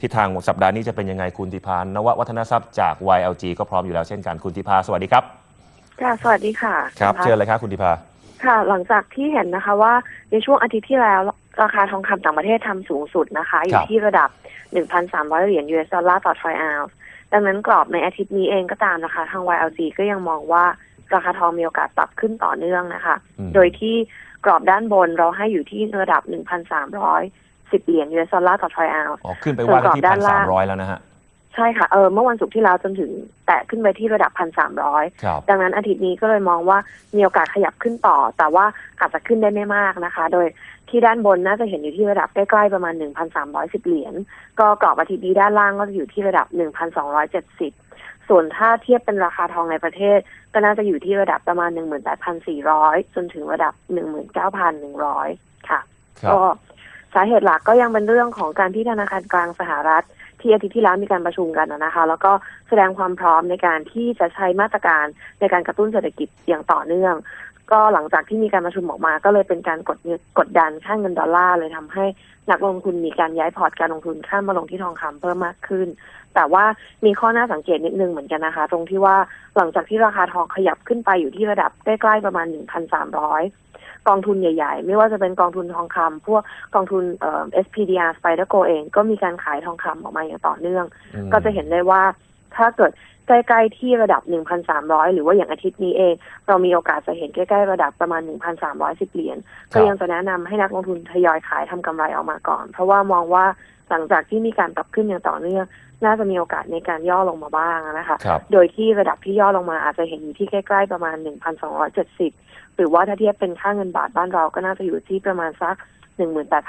ทิศทางสัปดาห์นี้จะเป็นยังไงคุณทิพานนววัฒนทรัพย์จาก YLG ก็พร้อมอยู่แล้วเช่นกันคุณทิพาสวัสดีครับค่ะสวัสดีค่ะครับณพัฒน์เชิญเลยครับคุณทิพาค่ะ หลังจากที่เห็นนะคะว่าในช่วงอาทิตย์ที่แล้วราคาทองคำต่างประเทศทำสูงสุดนะคะ อยู่ที่ระดับ 1,300 เหรียญ US ดอลลาร์ต่อทรอยออนซ์ดังนั้นกรอบในอาทิตย์นี้เองก็ตามนะคะ ทาง YLG ก็ยังมองว่าราคาทองมีโอกาสปรับขึ้นต่อเนื่องนะคะอืมโดยที่กรอบด้านบนเราให้อยู่ที่ระดับ 1,310เหรียญ US ดอลลาร์ต่อทรอยออนซ์อ๋อขึ้นไปว่ากันที่ส่วนกรอบพัด้านนสาล่ามงร้อยแล้วนะฮะใช่ค่ะเออเมื่อวันศุกร์ที่แล้วจนถึง แตะขึ้นไปที่ระดับ1,300ครับดังนั้นอาทิตย์นี้ก็เลยมองว่ามีโอกาสขยับขึ้นต่อ แต่ว่าอาจจะขึ้นได้ไม่มากนะคะ โดยที่ด้านบนน่าจะเห็นอยู่ที่ระดับใกล้ๆประมาณ 1,310 เหรียญ ก็กรอบอาทิตย์นี้ด้านล่างก็จะอยู่ที่ระดับ 1,270 ส่วนถ้าเทียบเป็นราคาทองในประเทศ ก็น่าจะอยู่ที่ระดับประมาณ 18,400 จนถึงระดับ 19,100 ค่ะครับก็ สาเหตุหลักก็ยังเป็นเรื่องของการที่ธนาคารกลางสหรัฐ ที่อาทิตย์ที่แล้วมีการประชุมกันนะคะ แล้วก็แสดงความพร้อมในการที่จะใช้มาตรการในการกระตุ้นเศรษฐกิจอย่างต่อเนื่อง ก็หลังจากที่มีการประชุมออกมา ก็เลยเป็นการกดกดดันค่าเงินดอลลาร์เลยทำให้นักลงทุนมีการย้ายพอร์ตการลงทุนข้ามมาลงที่ทองคำเพิ่มมากขึ้น แต่ว่ามีข้อน่าสังเกตนิดนึงเหมือนกันนะคะ ตรงที่ว่าหลังจากที่ราคาทองขยับขึ้นไปอยู่ที่ระดับใกล้ๆประมาณ1,300 กองทุนใหญ่ๆ ไม่ว่าจะเป็นกองทุนทองคำพวกกองทุนเอ่อ SPDR Spider Go เอง ก็มีการขายทองคำออกมาอย่างต่อเนื่องอืมก็จะเห็นได้ว่า ถ้าเกิดใกล้ๆที่ระดับ 1,300 หรือว่าอย่างอาทิตย์นี้เอง เรามีโอกาสจะเห็นใกล้ๆระดับประมาณ 1,310 เหรียญครัก็บยังจะแนะนำให้นักลงทุนทยอยขายทำกำไรออกมาก่อน เพราะว่ามองว่าหลังจากที่มีการปรับขึ้นอย่างต่อเนื่องน่าจะมีโอกาสในการย่อลงมาบ้างนะคะครับโดยที่ระดับที่ย่อลงมาอาจจะเห็นอยู่ที่ใกล้ๆประมาณ 1,270 หรือว่าถ้าเทียบเป็นค่าเงินบาทบ้านเราก็น่าจะอยู่ที่ประมาณสัก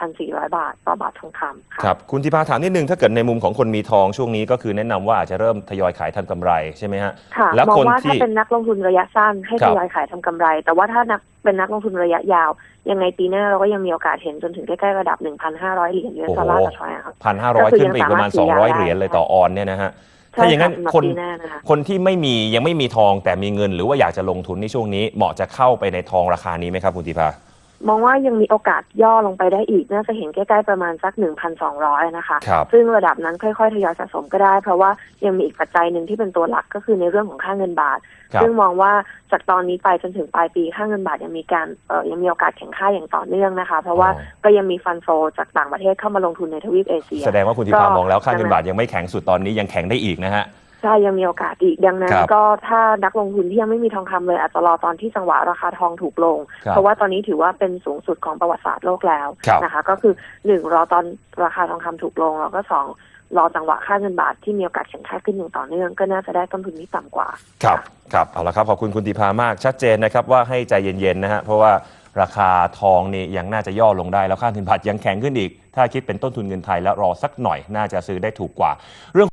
18,400บาทต่อบาททองคำค่ะครับคุณทิพาถามนิดนึงถ้าเกิดในมุมของคนมีทองช่วงนี้ก็คือแนะนำว่าอาจจะเริ่มทยอยขายทำกำไรใช่ไหมฮะ ค่ะแล้วมองคนว่าที่ถ้าเป็นนักลงทุนระยะสั้นให้ครัทบ ยอยขายทำกำไร แต่ว่าถ้านักเป็นนักลงทุนระยะยาว ยังไงปีหน้าเราก็ยังมีโอกาสเห็นจนถึงใกล้ๆระดับ1,500เหรียญ US ดอลลาร์ต่อทรอยออนซ์พันห้าร้อยก็คือขึ้นไปอีกประมาณยังสามารถ200เหรียญเลยซื้อได้ต่อออนเนี่ยนะฮะใช่ถ้าอย่างนั้นค่ะสำหรับคน ปีหน้านะคะ คนที่ไม่มียังไม่มีทองแต่มีเงินหรือว่าอยากจะลงทุนในช่วงนี้เหมาะจะเข้าไปในทองราคานี้ไหมครับคุณทิพา มองว่ายังมีโอกาสย่อลงไปได้อีก น่าจะเห็นใกล้ๆประมาณสัก 1,200 นะคะครับซึ่งระดับนั้นค่อยๆ ทยอยสะสมก็ได้ เพราะว่ายังมีอีกปัจจัยหนึ่งที่เป็นตัวหลักก็คือในเรื่องของค่าเงินบาทครับซึ่งมองว่าจากตอนนี้ไปจนถึงปลายปีค่าเงินบาทยังมีการเอ่อยังมีโอกาสแข่งค่าอย่างต่อเนื่องนะคะ เพราะว่าอ๋อก็ยังมีฟันโฟจากต่างประเทศเข้ามาลงทุนในทวีปเอเชีย แสดงว่าคุณทิก็พามองแล้วค่าเงินดังนั้นบาทยังไม่แข็งสุดตอนนี้ยังแข็งได้อีกนะฮะ ใช่ยังมีโอกาสอีกดังนั้นครับก็ถ้านักลงทุนที่ยังไม่มีทองคำเลยอาจจะรอตอนที่จังหวะราคาทองถูกลง ครับเพราะว่าตอนนี้ถือว่าเป็นสูงสุดของประวัติศาสตร์โลกแล้วครับ นะคะ ก็คือหนึ่งรอตอนราคาทองคำถูกลง แล้วก็สองรอจังหวะค่าเงินบาทที่มีโอกาสแข็งค่าขึ้นอย่างต่อเนื่อง ก็น่าจะได้ต้นทุนที่ต่ำกว่า ครับครับเอาละครับขอบคุณคุณทิพามากชัดเจนนะครับว่าให้ใจเย็นๆนะฮะเพราะว่าราคาทองนี่ยังน่าจะย่อลงได้ แล้วค่าเงินบาทยังแข็งขึ้นอีก ถ้าคิดเป็นต้นทุนเงินไทยแล้วรอสักหน่อยน่าจะซื้อได้ถูกกว่าเรื่อง